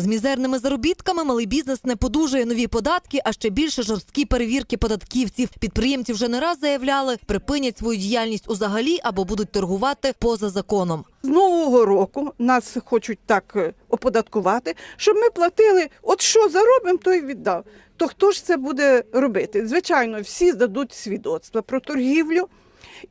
З мізерними заробітками малий бізнес не подужує нові податки, а ще більше жорсткі перевірки податківців. Підприємці вже не раз заявляли, припинять свою діяльність узагалі або будуть торгувати поза законом. З нового року нас хочуть так е, оподаткувати, щоб ми платили, от що заробимо, то й віддав. То хто ж це буде робити? Звичайно, всі здадуть свідоцтва про торгівлю,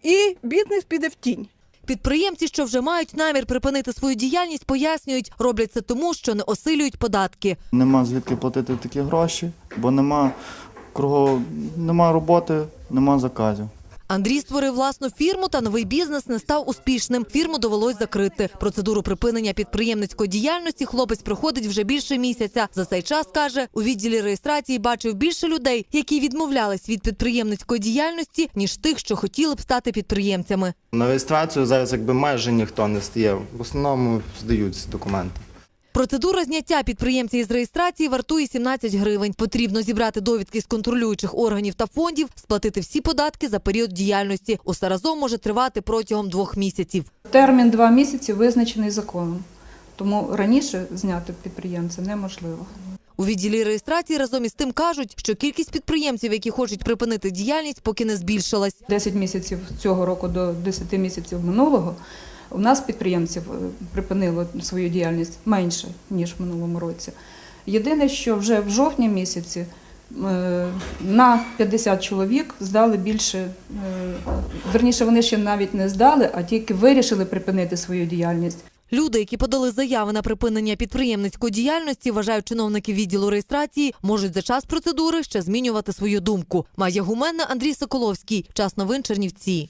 і бізнес піде в тінь. Підприємці, що вже мають намір припинити свою діяльність, пояснюють, роблять це тому, що не осилюють податки. Нема звідки платити такі гроші, бо нема кругу, нема роботи, нема заказів. Андрій створив власну фірму, та новий бізнес не став успішним. Фірму довелось закрити. Процедуру припинення підприємницької діяльності хлопець проходить вже більше місяця. За цей час каже, у відділі реєстрації бачив більше людей, які відмовлялись від підприємницької діяльності, ніж тих, що хотіли б стати підприємцями. На реєстрацію зараз якби майже ніхто не стає. В основному здаються документи. Процедура зняття підприємця із реєстрації вартує 17 гривень. Потрібно зібрати довідки з контролюючих органів та фондів, сплатити всі податки за період діяльності. Усе разом може тривати протягом двох місяців. Термін два місяці визначений законом, тому раніше зняти підприємця неможливо. У відділі реєстрації разом із тим кажуть, що кількість підприємців, які хочуть припинити діяльність, поки не збільшилась. 10 місяців цього року до 10 місяців минулого у нас підприємців е, припинило свою діяльність менше, ніж в минулому році. Єдине, що вже в жовтні місяці е, на 50 чоловік здали більше, е, верніше, вони ще навіть не здали, а тільки вирішили припинити свою діяльність. Люди, які подали заяви на припинення підприємницької діяльності, вважають чиновники відділу реєстрації, можуть за час процедури ще змінювати свою думку. Майя Гуменна, Андрій Соколовський. Час новин Чернівці.